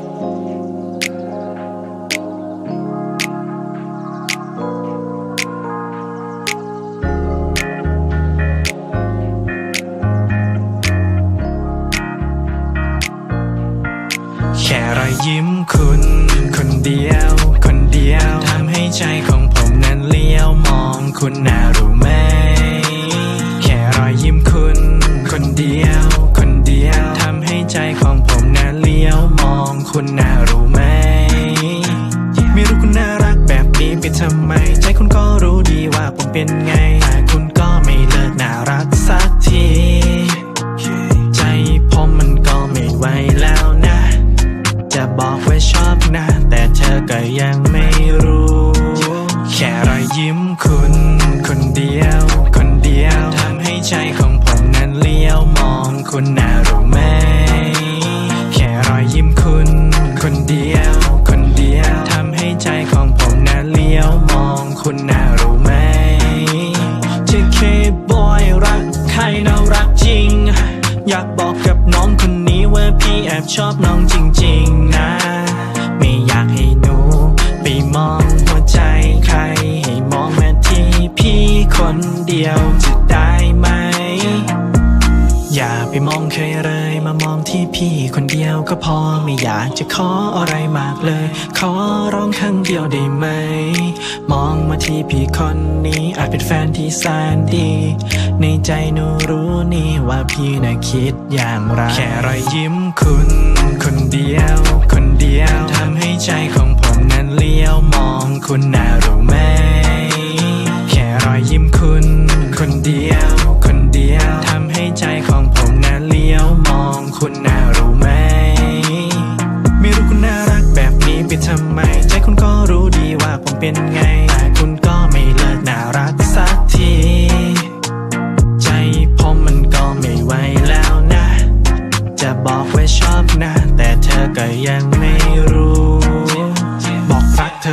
แค่รอยยิ้มคุณ คนเดียว คนเดียวทำให้ใจของผมนั้นเลี้ยวมองคุณน่ารู้ไหม แค่รอยยิ้มคุณ คนเดียว คนเดียวทำให้ใจของ คุณน่ารู้ไหม ไม่รู้คุณน่ารักแบบนี้ไปทำไม ใจคุณก็รู้ดีว่าผมเป็นไง แต่คุณก็ไม่เลิกน่ารักสักที ใจผมมันก็ไม่ไหวแล้วนะ จะบอกว่าชอบนะ แต่เธอก็ยังไม่รู้ แค่รอยยิ้มคุณ คนเดียว คนเดียวทำให้ใจของผมนั้นเลี้ยวมองคุณน่ารู้ไหม คนเดียว คนเดียวทำให้ใจของผมนั้นเลี้ยวมองคุณน่ารู้ไหมที่เคบอยรักใครน่ารักจริง อยากบอกกับน้องคนนี้ว่าพี่แอบชอบน้องจริง ๆ นะ ไม่อยากให้หนูไปมองหัวใจใคร ให้มองมาที่พี่คนเดียวจะได้ ไหมอย่าไปมองใครเลยมามองที่พี่คนเดียวก็พอไม่อยากจะขออะไรมากเลย ขอร้องครั้งเดียวได้ไหม มองมาที่พี่คนนี้อาจเป็นแฟนที่แสนดี ในใจหนูรู้นี่ว่าพี่น่ะคิดอย่างไรแค่รอยยิ้มคุณคนเดียว คนเดียวทำให้ใจของผมนั้นเลี้ยวมองคุณน่ารู้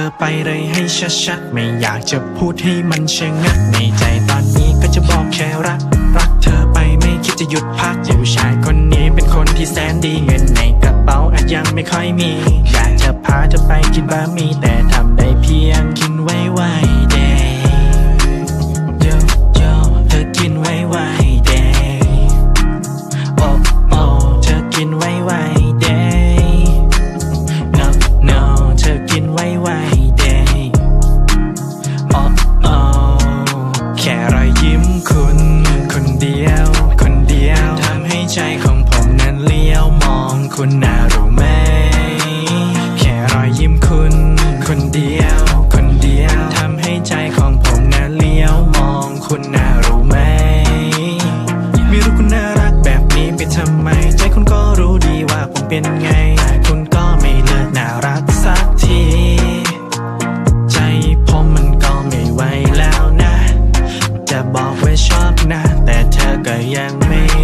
อไปเลยให้ชัดๆ ไม่อยากจะพูดให้มันชะงักในใจตอนนี้ก็จะบอกแค่รัก รักเธอไปไม่คิดจะหยุดพักผู้ชายคนนี้เป็นคนที่แสนดีเงินในกระเป๋าอาจยังไม่ค่อยมี อยากจะพาเธอไปกินบะหมี่แต่ทำได้เพียงกินไว้ไยังไม่